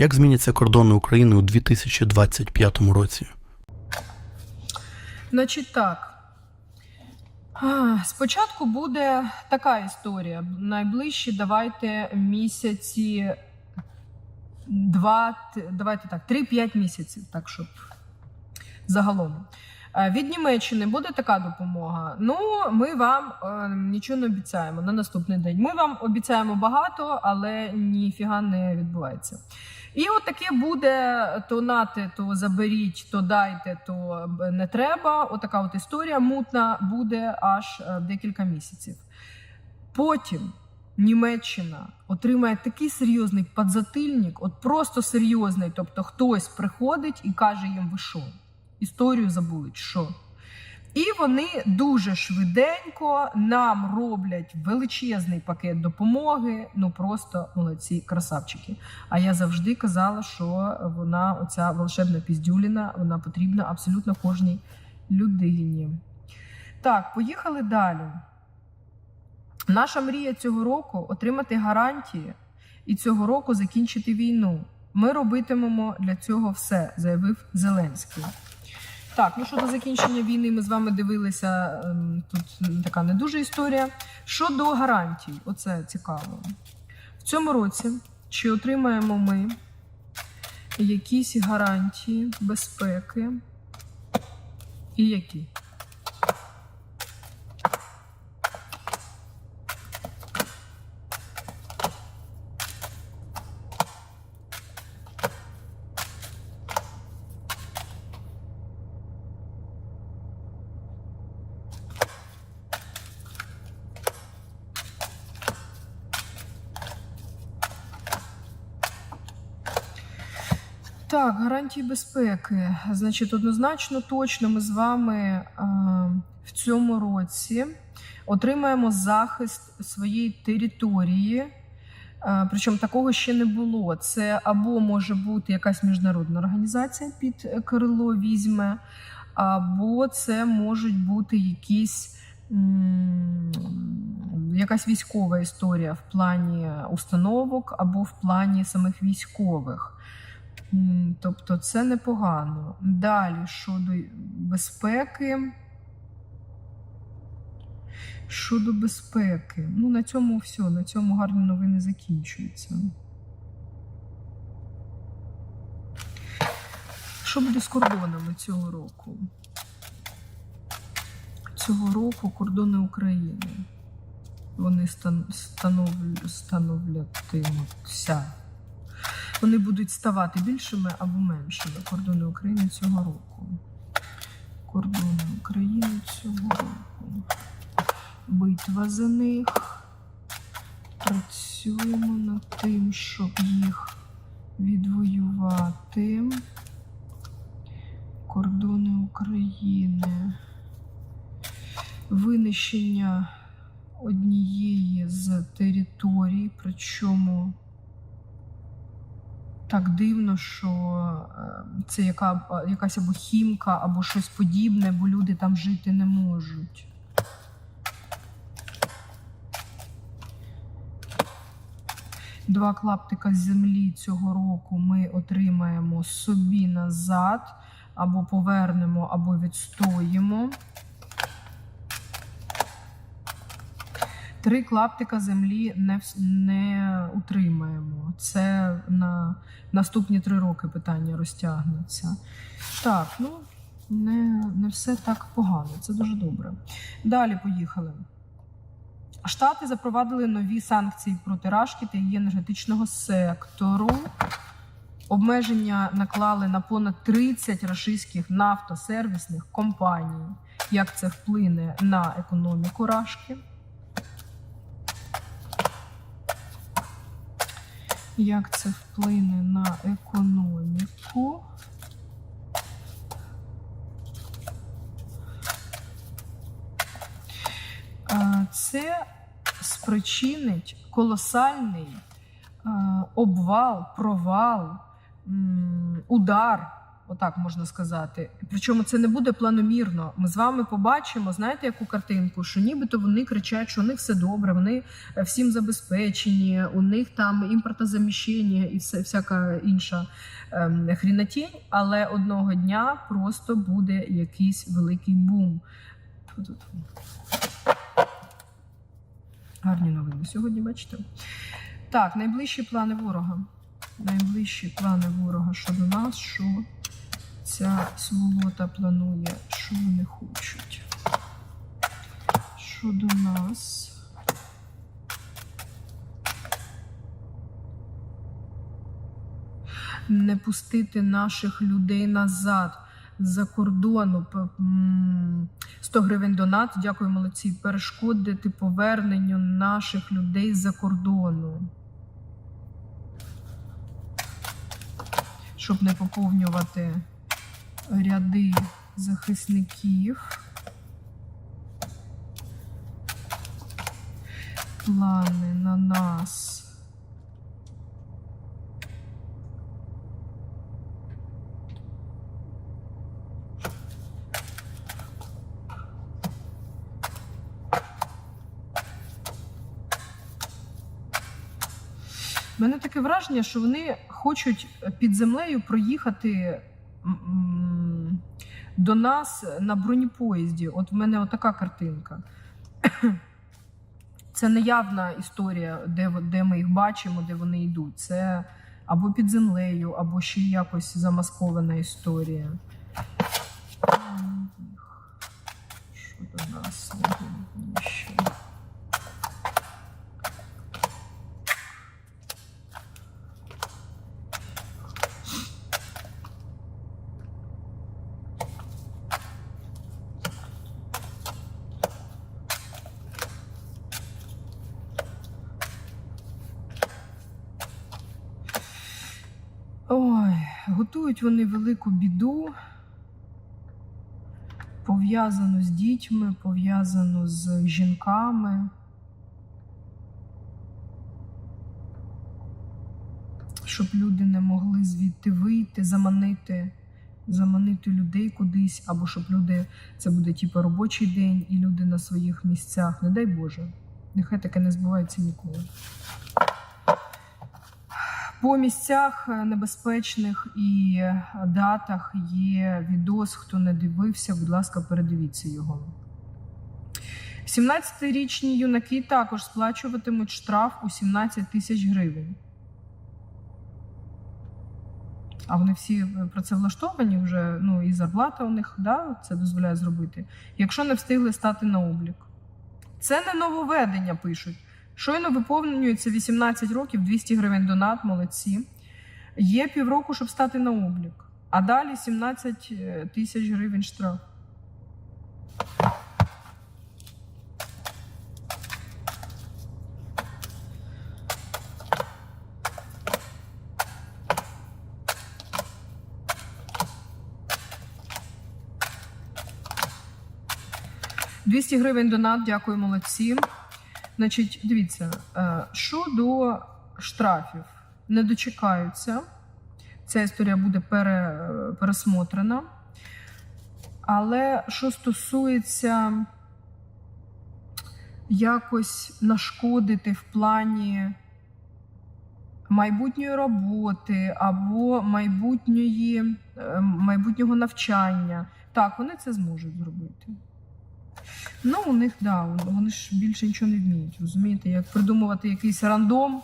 Як зміняться кордони України у 2025 році? Значить так. Спочатку буде така історія. Найближчі давайте місяці. Два, давайте так, 3-5 місяців, так щоб загалом. Е, Від Німеччини буде така допомога. Ну, ми вам е, нічого не обіцяємо на наступний день. Ми вам обіцяємо багато, але ніфіга не відбувається. І от таке буде: то нате, то заберіть, то дайте, то не треба. Отака от історія мутна буде аж е, декілька місяців. Потім Німеччина отримає такий серйозний подзатильник, от просто серйозний. Тобто хтось приходить і каже їм, ви що? Історію забули, що? І вони дуже швиденько нам роблять величезний пакет допомоги. Ну просто молодці красавчики. А я завжди казала, що вона, оця волшебна піздюліна, вона потрібна абсолютно кожній людині. Так, поїхали далі. Наша мрія цього року отримати гарантії і цього року закінчити війну. Ми робитимемо для цього все, заявив Зеленський. Так, ну щодо закінчення війни, ми з вами дивилися. ем, Тут така не дуже історія. Щодо гарантій, оце цікаво. В цьому році чи отримаємо ми якісь гарантії безпеки і які? Так, гарантії безпеки. Значить, однозначно, точно ми з вами е, в цьому році отримаємо захист своєї території. Е, Причому такого ще не було. Це або може бути якась міжнародна організація під крило візьме, або це можуть бути якісь. Якась військова історія в плані установок або в плані самих військових. Тобто це непогано. Далі щодо безпеки. Щодо безпеки. Ну, на цьому все. На цьому гарні новини закінчуються. Що буде з кордонами цього року? Цього року кордони України. Вони становлятимуться вони будуть ставати більшими або меншими кордони України цього року. Кордони України цього року. Битва за них. Працюємо над тим, щоб їх відвоювати. Кордони України. Винищення однієї з територій, причому так дивно, що е, це яка, якась або хімка, або щось подібне, бо люди там жити не можуть. Два клаптика землі цього року ми отримаємо собі назад, або повернемо, або відстоїмо. Три клаптика землі не, не утримаємо. Це на наступні три роки питання розтягнеться. Так, ну не, не все так погано, це дуже добре. Далі поїхали. Штати запровадили нові санкції проти Рашки та її енергетичного сектору. Обмеження наклали на понад 30 рашистських нафтосервісних компаній. Як це вплине на економіку Рашки? Як це вплине на економіку? Це спричинить колосальний е, обвал, провал, удар отак можна сказати. Причому це не буде планомірно. Ми з вами побачимо, знаєте, яку картинку, що нібито вони кричать, що у них все добре, вони е, всім забезпечені, у них там імпортозаміщення і все, всяка інша ем, хрінотінь, але одного дня просто буде якийсь великий бум. Гарні новини сьогодні, бачите. Так, найближчі плани ворога. Найближчі плани ворога щодо нас, що ця сволота планує, що вони хочуть. Щодо нас. Не пустити наших людей назад з-за кордону. 100 гривень донат. Дякую, молодці. Перешкодити поверненню наших людей з-за кордону. Щоб не поповнювати ряди захисників. Плани на нас. У мене таке враження, що вони хочуть під землею проїхати до нас на бронепоїзді. От в мене отака картинка. Це не явна історія, де, де ми їх бачимо, де вони йдуть. Це або під землею, або ще якось замаскована історія. Що до нас найголовніше? Готують вони велику біду, пов'язану з дітьми, пов'язану з жінками. Щоб люди не могли звідти вийти, заманити, заманити людей кудись, або щоб люди, це буде типу робочий день, і люди на своїх місцях. Не дай Боже, нехай таке не збувається ніколи. По місцях е, небезпечних і е, датах є відос. Хто не дивився, будь ласка, передивіться його. 17-річні юнаки також сплачуватимуть штраф у 17 тисяч гривень. А вони всі працевлаштовані вже, ну і зарплата у них да, це дозволяє зробити. Якщо не встигли стати на облік. Це не нововведення, пишуть. Щойно виповнюється 18 років, 200 гривень донат, молодці. Є півроку, щоб стати на облік. А далі 17 тисяч гривень штраф. «200 гривень донат, дякую, молодці. Значить, дивіться, е, щодо штрафів, не дочекаються. Ця історія буде пере, пересмотрена. Але що стосується якось нашкодити в плані майбутньої роботи або майбутньої, е, майбутнього навчання, так, вони це зможуть зробити. Ну, у них, да, вони ж більше нічого не вміють. Розумієте, як придумувати якийсь рандом,